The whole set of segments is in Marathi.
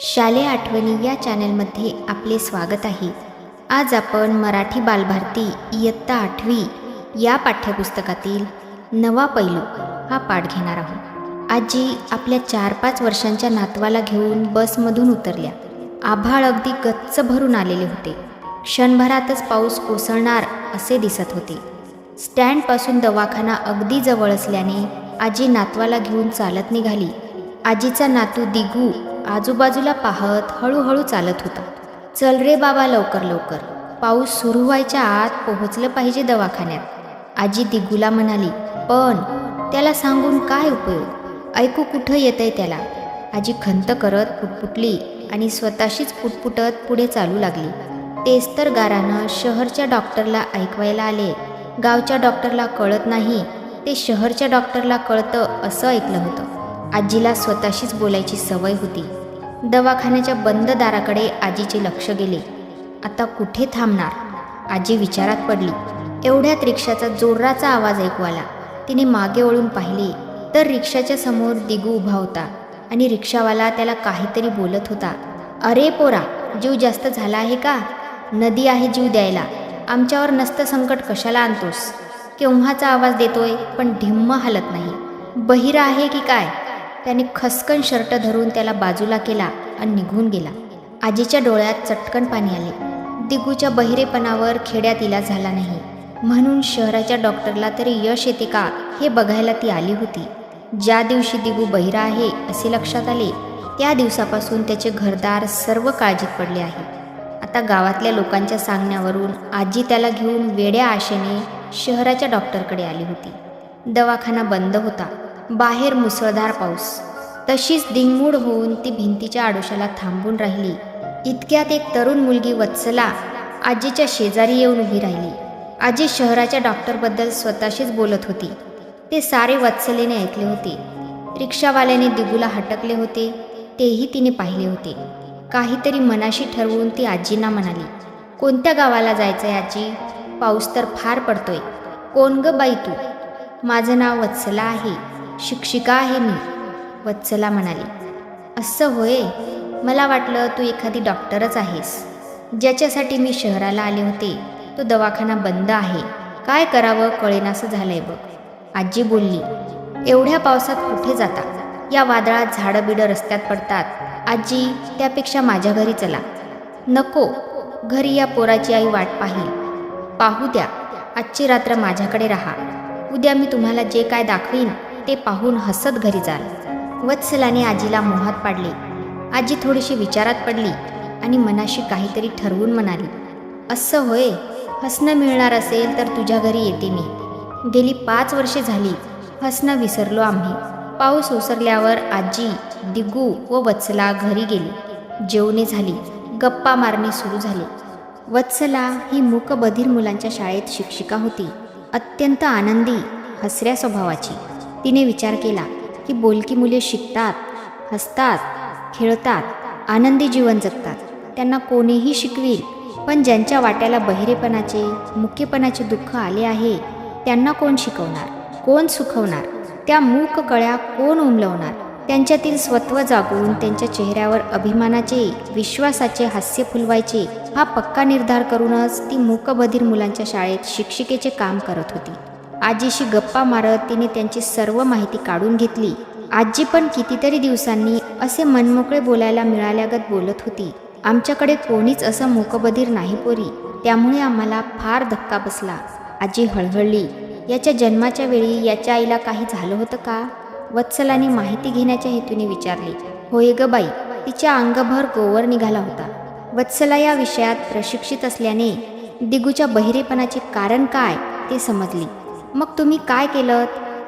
शालेय आठवणी या चॅनलमध्ये आपले स्वागत आहे. आज आपण मराठी बालभारती इयत्ता आठवी या पाठ्यपुस्तकातील नवा पैलू हा पाठ घेणार आहोत. आजी आपल्या चार पाच वर्षांच्या नातवाला घेऊन बसमधून उतरल्या. आभाळ अगदी गच्च भरून आलेले होते. क्षणभरातच पाऊस कोसळणार असे दिसत होते. स्टँडपासून दवाखाना अगदी जवळ असल्याने आजी नातवाला घेऊन चालत निघाली. आजीचा नातू दिगू आजूबाजूला पाहत हळूहळू चालत होता. चल रे बाबा लवकर लवकर. पाऊस सुरू व्हायच्या आत पोहोचलं पाहिजे दवाखान्यात. आजी दिगूला म्हणाली पण त्याला सांगून काय उपयोग? ऐकू कुठं येतंय त्याला? आजी खंत करत पुटपुटली आणि स्वतःशीच पुटपुटत पुढे चालू लागली. तेच तर गारानं शहरच्या डॉक्टरला ऐकवायला आले. गावच्या डॉक्टरला कळत नाही. ते शहरच्या डॉक्टरला कळतं असं ऐकलं होतं. आजीला स्वतःशीच बोलायची सवय होती. दवाखान्याच्या बंद दाराकडे आजीचे लक्ष गेले. आता कुठे थांबणार? आजी विचारात पडली. एवढ्यात रिक्षाचा जोराचा आवाज ऐकू आला. तिने मागे वळून पाहिले तर रिक्षाच्या समोर दिगू उभा होता आणि रिक्षावाला त्याला काहीतरी बोलत होता. अरे पोरा जीव जास्त झाला आहे का? नदी आहे जीव द्यायला. आमच्यावर नसतं संकट कशाला आणतोस? केव्हाचा आवाज देतोय पण ढिम्म हालत नाही. बहिरा आहे की काय? त्याने खसकन शर्ट धरून त्याला बाजूला केला आणि निघून गेला. आजीच्या डोळ्यात चटकन पाणी आले. दिगूच्या बहिरेपणावर खेड्यात इलाज झाला नाही. म्हणून शहराच्या डॉक्टरला तरी यश येते का हे बघायला ती आली होती. ज्या दिवशी दिगू बहिरा आहे असे लक्षात आले त्या दिवसापासून त्याचे घरदार सर्व काळजीत पडले आहे. आता गावातल्या लोकांच्या सांगण्यावरून आजी त्याला घेऊन वेड्या आशेने शहराच्या डॉक्टरकडे आली होती. दवाखाना बंद होता. बाहेर मुसळधार पाऊस. तशीच दिंगमूड होऊन ती भिंतीच्या आडोशाला थांबून राहिली. इतक्यात एक तरुण मुलगी वत्सला आजीच्या शेजारी येऊन उभी राहिली. आजी शहराच्या डॉक्टरबद्दल स्वतःशीच बोलत होती. ते सारे वत्सलेने ऐकले होते. रिक्षावाल्याने दिगूला हटकले होते. तेही तिने पाहिले होते. काहीतरी मनाशी ठरवून ती आजींना म्हणाली कोणत्या गावाला जायचं आहे आजी? पाऊस तर फार पडतोय. कोण ग बाई तू? माझं नाव वत्सला आहे. शिक्षिका आहे मी वत्सला म्हणाली. असं होय? मला वाटलं तू एखादी डॉक्टरच आहेस. ज्याच्यासाठी मी शहराला आले होते तो दवाखाना बंद आहे. काय करावं? कळेनासं झालंय बघ. आजी बोलली एवढ्या पावसात कुठे जाता? या वादळात झाडं बिडं रस्त्यात पडतात. आजी त्यापेक्षा माझ्या घरी चला. नको घरी या पोराची आई वाट पाहिल. पाहू द्या. आजची रात्र माझ्याकडे राहा. उद्या मी तुम्हाला जे काय दाखवीन ते पाहून हसत घरी जाल वत्सलाने आजीला मोहात पाडले. आजी थोडीशी विचारात पडली आणि मनाशी काहीतरी ठरवून म्हणाली असं होय हसणं मिळणार असेल तर तुझ्या घरी येते मी. गेली पाच वर्षे झाली हसणं विसरलो आम्ही. पाऊस ओसरल्यावर आजी दिगू व वत्सला घरी गेली. जेवणे झाली गप्पा मारणे सुरू झाले. वत्सला ही मूकबधीर मुलांच्या शाळेत शिक्षिका होती. अत्यंत आनंदी हसऱ्या स्वभावाची. तिने विचार केला की बोलकी मुले शिकतात हसतात खेळतात आनंदी जीवन जगतात. त्यांना कोणीही शिकवील पण ज्यांच्या वाट्याला बहिरेपणाचे मुकेपणाचे दुःख आले आहे त्यांना कोण शिकवणार कोण सुखवणार? त्या मूक कळ्या कोण उमलवणार? त्यांच्यातील स्वत्व जागवून त्यांच्या चेहऱ्यावर अभिमानाचे विश्वासाचे हास्य फुलवायचे हा पक्का निर्धार करूनच ती मूकबधीर मुलांच्या शाळेत शिक्षिकेचे काम करत होती. आजीशी गप्पा मारत तिने त्यांची सर्व माहिती काढून घेतली. आजी पण कितीतरी दिवसांनी असे मनमोकळे बोलायला मिळाल्यागत बोलत होती. आमच्याकडे कोणीच असं मूकबधीर नाही पोरी. त्यामुळे आम्हाला फार धक्का बसला. आजी हळहळली. याच्या जन्माच्या वेळी याच्या आईला काही झालं होतं का? वत्सलाने माहिती घेण्याच्या हेतूने विचारले. होय ग बाई तिच्या अंगभर गोवर निघाला होता. वत्सला या विषयात प्रशिक्षित असल्याने दिगूच्या बहिरेपणाचे कारण काय ते समजली. मग तुम्ही काय केलं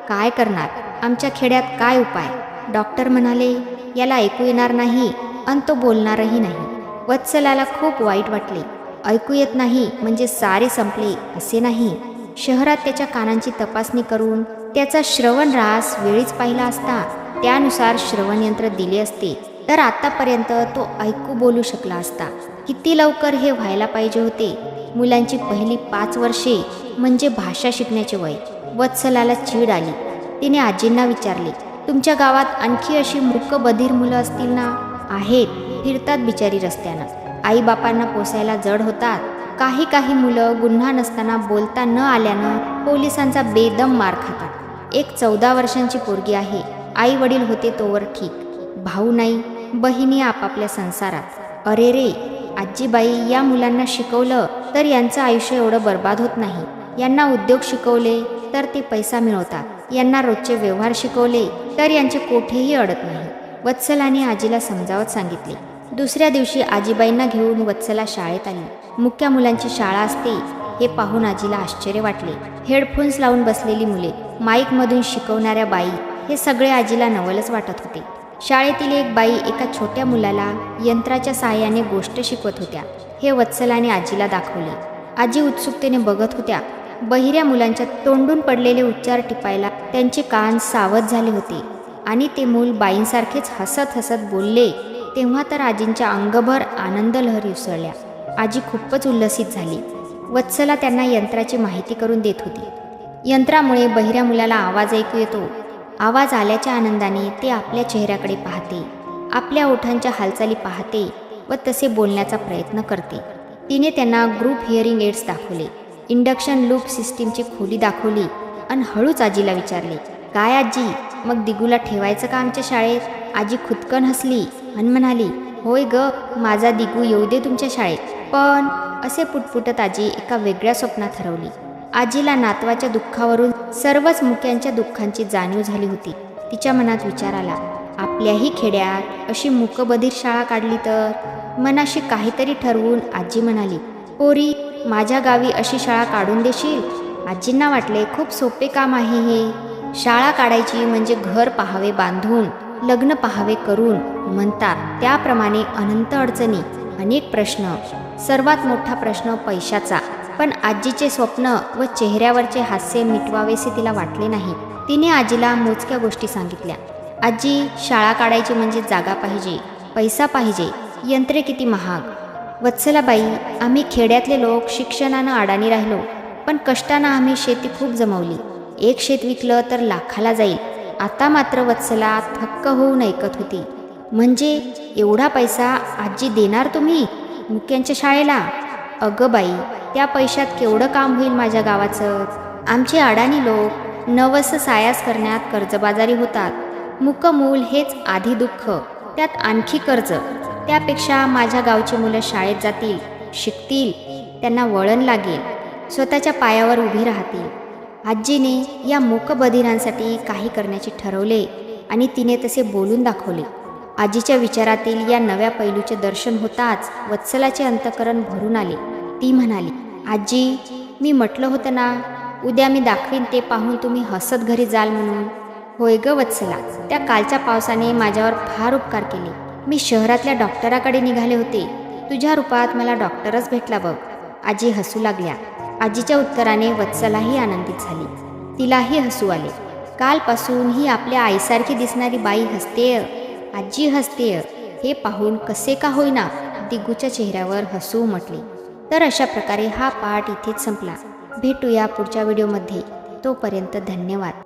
काय करणार? आमच्या खेड्यात काय उपाय? डॉक्टर म्हणाले याला ऐकू येणार नाही आणि तो बोलणारही नाही. वत्सलाला खूप वाईट वाटले. ऐकू येत नाही म्हणजे सारे संपले असे नाही. शहरात त्याच्या कानांची तपासणी करून त्याचा श्रवण रास वेळीच पाहिला असता. त्यानुसार श्रवण यंत्र दिले असते. तर आतापर्यंत तो ऐकू बोलू शकला असता. किती लवकर हे व्हायला पाहिजे होते? मुलांची पहिली पाच वर्षे म्हणजे भाषा शिकण्याचे वय. वत्सलाला चीड आली. तिने आजींना विचारले तुमच्या गावात आणखी अशी मूक बधीर मुलं असतील ना? आहेत फिरतात बिचारी रस्त्यानं. आईबापांना पोसायला जड होतात. काही काही मुलं गुन्हा नसताना बोलता न आल्यानं पोलिसांचा बेदम मार खातात. एक चौदा वर्षांची पोरगी आहे. आई वडील होते तोवर ठीक. भाऊ नाही बहिणी आपापल्या संसारात. अरे रे आजीबाई या मुलांना शिकवलं तर यांचं आयुष्य एवढं बर्बाद होत नाही. यांना उद्योग शिकवले तर ते पैसा मिळवतात. यांना रोजचे व्यवहार शिकवले तर यांचे कोठेही अडत नाही. वत्सलाने आजीला समजावत सांगितले. दुसऱ्या दिवशी आजीबाईंना घेऊन वत्सला शाळेत आली. मुख्या मुलांची शाळा असते हे पाहून आजीला आश्चर्य वाटले. हेडफोन्स लावून बसलेली मुले माईकमधून शिकवणाऱ्या बाई हे सगळे आजीला नवलच वाटत होते. शाळेतील एक बाई एका छोट्या मुलाला यंत्राच्या सहाय्याने गोष्ट शिकवत होत्या. हे वत्सलाने आजीला दाखवले. आजी उत्सुकतेने बघत होत्या. बहिऱ्या मुलांच्या तोंडून पडलेले उच्चार टिपायला त्यांचे कान सावध झाले होते आणि ते मूल बाईंसारखेच हसत हसत बोलले. तेव्हा तर आजींच्या अंगभर आनंद लहरी उसळल्या. आजी खूपच उल्लसित झाली. वत्सला त्यांना यंत्राची माहिती करून देत होती. यंत्रामुळे बहिऱ्या मुलाला आवाज ऐकू येतो. आवाज आल्याच्या आनंदाने ते आपल्या चेहऱ्याकडे पाहते. आपल्या ओठांच्या हालचाली पाहते व तसे बोलण्याचा प्रयत्न करते. तिने त्यांना ग्रुप हिअरिंग एड्स दाखवले. इंडक्शन लूप सिस्टीमची खोली दाखवली आणि हळूच आजीला विचारले काय आजी मग दिगूला ठेवायचं का आमच्या शाळेत? आजी खुदकन हसली आणि म्हणाली होय ग माझा दिगू येऊ दे तुमच्या शाळेत. पण असे पुटपुटत आजी एका वेगळ्या स्वप्नात हरवली. आजीला नातवाच्या दुःखावरून सर्वच मुक्यांच्या दुःखांची जाणीव झाली होती. तिच्या मनात विचार आला आपल्याही खेड्यात अशी मुकबधीर शाळा काढली तर? मनाशी काहीतरी ठरवून आजी म्हणाली पोरी माझ्या गावी अशी शाळा काढून देशील? आजींना वाटले खूप सोपे काम आहे हे. शाळा काढायची म्हणजे घर पाहावे बांधून लग्न पाहावे करून म्हणतात. त्याप्रमाणे अनंत अडचणी अनेक प्रश्न. सर्वात मोठा प्रश्न पैशाचा. पण आजीचे स्वप्न व चेहऱ्यावरचे हास्य मिटवावेसे तिला वाटले नाही. तिने आजीला मोजक्या गोष्टी सांगितल्या. आजी शाळा काढायची म्हणजे जागा पाहिजे पैसा पाहिजे यंत्रे किती महाग. वत्सलाबाई आम्ही खेड्यातले लोक शिक्षणानं अडाणी राहिलो पण कष्टानं आम्ही शेती खूप जमवली. एक शेत विकलं तर लाखाला जाईल. आता मात्र वत्सला थक्क होऊन ऐकत होती. म्हणजे एवढा पैसा आजी देणार तुम्ही मुक्यांच्या शाळेला? अगं बाई त्या पैशात केवढं काम होईल माझ्या गावाचं? आमचे अडाणी लोक नवस सायास करण्यात कर्जबाजारी होतात. मुकमूल हेच आधी दुःख. त्यात आणखी कर्ज. त्यापेक्षा माझ्या गावची मुलं शाळेत जातील शिकतील त्यांना वळण लागेल स्वतःच्या पायावर उभी राहतील. आजीने या मूकबधिरांसाठी काही करण्याचे ठरवले आणि तिने तसे बोलून दाखवले. आजीच्या विचारातील या नव्या पैलूचे दर्शन होताच वत्सलाचे अंतकरण भरून आले. ती म्हणाली आजी मी म्हटलं होतं ना उद्या मी दाखवीन ते पाहून तुम्ही हसत घरी जाल म्हणून. होय ग वत्सला त्या कालच्या पावसाने माझ्यावर फार उपकार केले. मी शहरातल्या डॉक्टराकडे निघाले होते. तुझ्या रूपात मला डॉक्टरच भेटला बघ आजी हसू लागल्या. आजीच्या उत्तराने वत्सलाही आनंदित झाली. तिलाही हसू आले. कालपासून ही आपल्या आईसारखी दिसणारी बाई हसतेय. आजी हसतेय. हे पाहून कसे का होईना दिग्गूच्या चेहऱ्यावर हसू म्हटले. तर अशा प्रकारे हा पाठ इथेच संपला. भेटूया पुढच्या व्हिडिओमध्ये तोपर्यंत धन्यवाद.